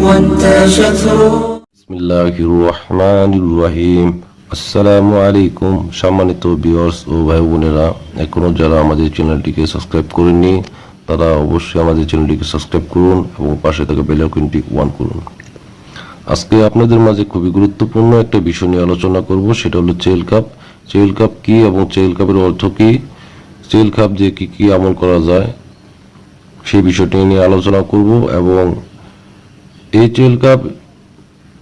وانتشت روح বিসমিল্লাহির রহমানির রহিম আসসালামু আলাইকুম সম্মানিত ভিউয়ার্স ও ভাই বোনেরা এখনো যারা আমাদের চ্যানেলটিকে সাবস্ক্রাইব করেননি তারা অবশ্যই আমাদের চ্যানেলটিকে সাবস্ক্রাইব করুন এবং পাশে থাকা বেল আইকনটি ওয়ান করুন আজকে আপনাদের মাঝে খুবই গুরুত্বপূর্ণ একটা বিষয় নিয়ে আলোচনা করব সেটা হলো চেল কাপ চেল কাপ কি এবং চেল কাপের অর্থ কি চেল কাপ দিয়ে কি কি আমল করা যায় সেই বিষয়টি নিয়ে আলোচনা করব এবং এই চেল কাপ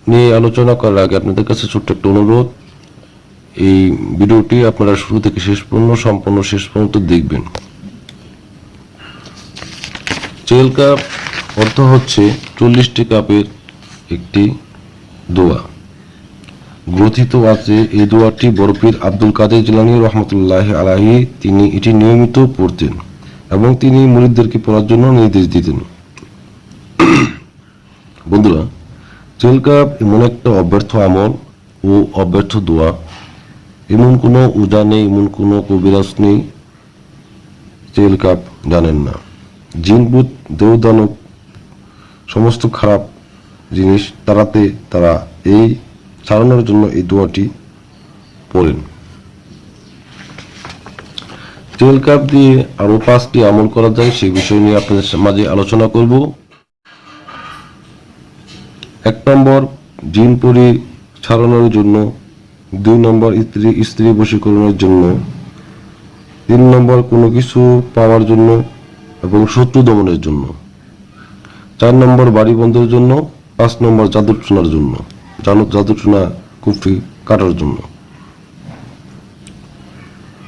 নিয়ে আলোচনা করার আগে আপনাদের কাছে ছোট্ট একটা অনুরোধ। এই ভিডিওটি আপনারা শুরু থেকে শেষ পর্যন্ত, সম্পূর্ণ শেষ পর্যন্ত দেখবেন। চেল কাপ অর্থ হচ্ছে চল্লিশটি কাপের একটি দোয়া। গ্রথিত আছে এই দোয়াটি বরফির আব্দুল কাদের জিলানি রহমতুল্লাহ আলাহি তিনি এটি নিয়মিত পড়তেন এবং তিনি মুরিদদেরকে পড়ার জন্য নির্দেশ দিতেন। বন্ধুরা কাপ এমন একটা অব্যর্থ আমল ও অব্যর্থ দোয়া। এমন কোনো উজা নেই, এমন কোনো কবিরাজ নেই চেল কাপ জানেন না। জিনবুত দেওদানব সমস্ত খারাপ জিনিস তারাতে তারা এই ছাড়ানোর জন্য এই দোয়াটি পড়েন। তেল কাপ দিয়ে আরও পাঁচটি আমল করা যায় সেই বিষয় নিয়ে আপনাদের মাঝে আলোচনা করব। এক নম্বর জিন পরি ছাড়ানোর জন্য, দুই নম্বর স্ত্রী স্ত্রী বশীকরণের জন্য, তিন নম্বর কোনো কিছু পাওয়ার জন্য এবং শত্রু দমনের জন্য, চার নম্বর বাড়ি বন্ধের জন্য, পাঁচ নম্বর জাদুর চুনার জন্য চুনা কুফরি কাটার জন্য।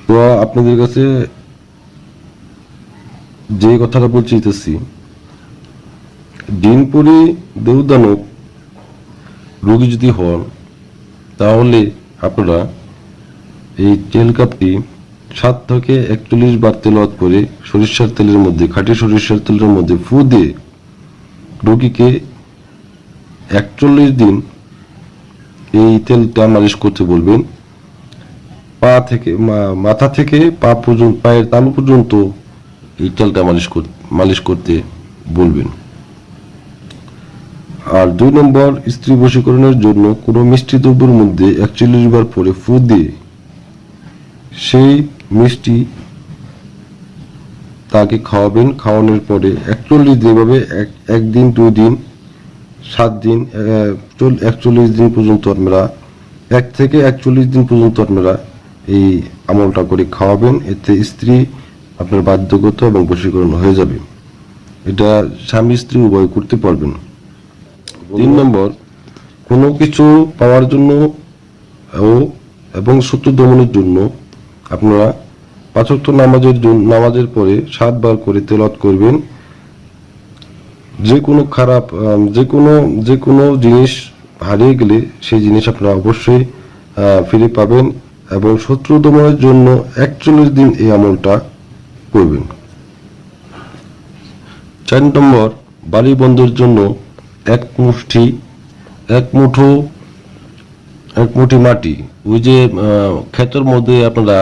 তো আপনাদের কাছে যে কথাটা বলছি চাইতেছি দিনপুরি দেউদানব রোগী যদি হন, তাহলে আপনারা এই তেল কাপটি সাত থেকে একচল্লিশ বার তেলত করে সরিষার তেলের মধ্যে, খাঁটি সরিষার তেলের মধ্যে ফু দিয়ে রোগীকে একচল্লিশ দিন এই তেলটা মালিশ করতে বলবেন। পা থেকে মাথা থেকে পা পর্যন্ত, পায়ের তালু পর্যন্ত এই তেলটা মালিশ মালিশ করতে বলবেন। আর দুই নম্বর স্ত্রী বশীকরণের জন্য কোনো মিষ্টি দ্রব্যের মধ্যে একচল্লিশ বার পরে ফু দিয়ে সেই মিষ্টি তাকে খাওয়াবেন। খাওয়ানোর পরে একচল্লিশ দিন ভাবে এক একদিন দুই দিন, সাত দিন একচল্লিশ দিন পর্যন্ত আপনারা, এক থেকে একচল্লিশ দিন পর্যন্ত আপনারা এই আমলটা করে খাওয়াবেন। এতে স্ত্রী আপনার বাধ্যগত এবং বশীকরণ হয়ে যাবে। এটা স্বামী স্ত্রী উভয় করতে পারবেন। তিন নম্বর, কোনো কিছু পাওয়ার জন্য এবং শত্রু দমনের জন্য আপনারা পাঁচক্ত নামাজের নামাজের পরে সাতবার করে তেলত করবেন। যে কোনো খারাপ যে কোনো যে কোনো জিনিস হারিয়ে গেলে সেই জিনিস আপনারা অবশ্যই ফিরে পাবেন এবং শত্রু দমনের জন্য একচল্লিশ দিন এই আমলটা করবেন। চার নম্বর, বাড়ি বন্ধের জন্য এক মুষ্টি এক মুঠো, এক মুঠি মাটি। ওই যে ক্ষেতের মধ্যে আপনারা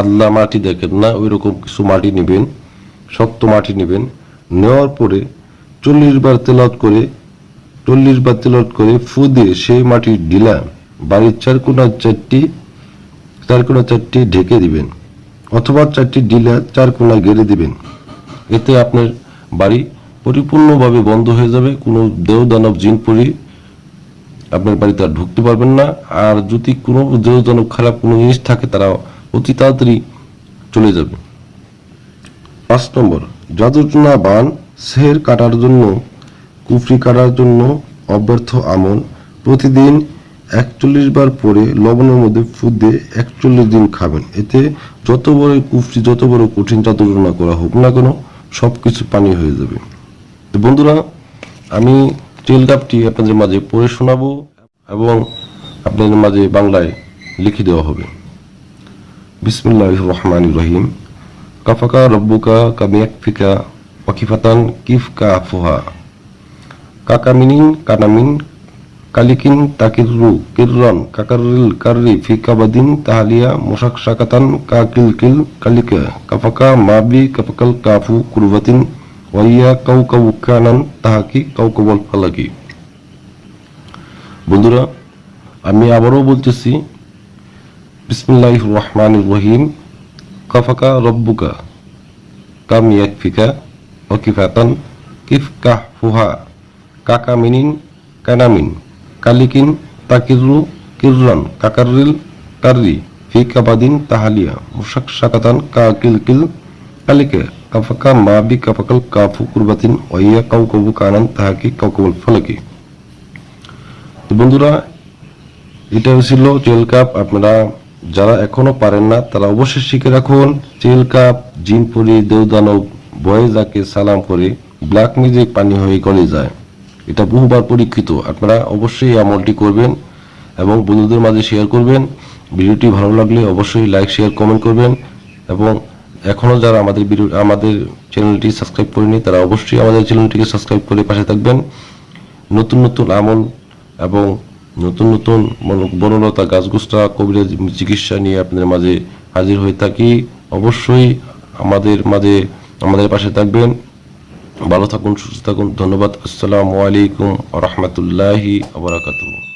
আল্লা মাটি দেখেন না ওই রকম কিছু মাটি নেবেন, শক্ত মাটি নেবেন। নেওয়ার পরে চল্লিশ বার তেলত করে, চল্লিশ বার তেলত করে ফু দিয়ে সেই মাটির ডিলা বাড়ির চার কোনা চারটি চার কোনা চারটি ঢেকে দিবেন, অথবা চারটি ডিলা চার কোনা গেড়ে দিবেন। এতে আপনার বাড়ি পরিপূর্ণভাবে বন্ধ হয়ে যাবে, কোনো দেহ দানব জিন পরি আপনার বাড়িতে আর ঢুকতে পারবেন না। আর যদি কোনো দেহজনক খারাপ কোনো জিনিস থাকে, তারা অতি তাড়াতাড়ি চলে যাবে। পাঁচ নম্বর জাদুটনা বান সের কাটার জন্য, কুফরি কাটার জন্য অব্যর্থ আমল। প্রতিদিন একচল্লিশ বার পরে লবণের মধ্যে ফুদ দিয়ে একচল্লিশ দিন খাবেন। এতে যত বড় কুফরি, যত বড় কঠিন জাদুটনা করা হোক না কেন সব কিছু পানি হয়ে যাবে। তো বন্ধুরা, আমি টেল কাপটি আপনাদের মাঝে পড়ে শোনাবো এবং আপনাদের মাঝে বাংলায় লিখে দেওয়া হবে। বিসমিল্লাহ রহমান রহিম। কাফাকা রব্বুকা কামিয়াকফিকা ওয়াকিফাতান কিফকা আফুহা কাকামিনিন কানামিন কালিকিন তাকিরু কিররান কাকারিল কাররি ফি কাবাদিন তাহালিয়া মোশাক শাকাতান কাকিল কিল কালিকা। কাফাকা মাবি কাফাকাল কাফু কুরবাতিন ওয়াইয়া কাউ কাউ কানান, তাহাকি কাউ কবল ফালাকি বন্ধুরা, আমি আবারও বলতেছি বিসমুল্লাহ রহমান রহিম কাফাকা রব্বুকা কাম ইয়াকফিকা ওকিফাতান কিফ কাহ ফুহা কাকা মিনিন কানামিন, কালিকিন তাকিরু কিররান কাকারিল কাররি, ফি কাবাদিন তাহালিয়া মুশাক শাকাতান কা কিল কিল কালিকে মা বি কাফাকাল কাফু কুরবাতিন ওয়াইয়া কাউকবু কানান তাহাকি কাউকবুল ফলকি তো বন্ধুরা এটা ছিল চেল কাপ আপনারা যারা এখনও পারেন না তারা অবশ্যই শিখে রাখুন চেল কাপ জিনপুরি দেওদানব বয়ে যাকে সালাম করে ব্ল্যাক মিউজিক পানি হয়ে গলে যায় এটা বহুবার পরীক্ষিত আপনারা অবশ্যই এই আমলটি করবেন এবং বন্ধুদের মাঝে শেয়ার করবেন ভিডিওটি ভালো লাগলে অবশ্যই লাইক শেয়ার কমেন্ট করবেন এবং এখনও যারা আমাদের আমাদের চ্যানেলটি সাবস্ক্রাইব করেনি, তারা অবশ্যই আমাদের চ্যানেলটিকে সাবস্ক্রাইব করে পাশে থাকবেন। নতুন নতুন আমল এবং নতুন নতুন বনলতা গাছগুছরা কবিরের চিকিৎসা নিয়ে আপনাদের মাঝে হাজির হয়ে থাকি। অবশ্যই আমাদের মাঝে, আমাদের পাশে থাকবেন। ভালো থাকুন, সুস্থ থাকুন। ধন্যবাদ। আসসালামু আলাইকুম রহমতুল্লাহি আবরাকাতুহ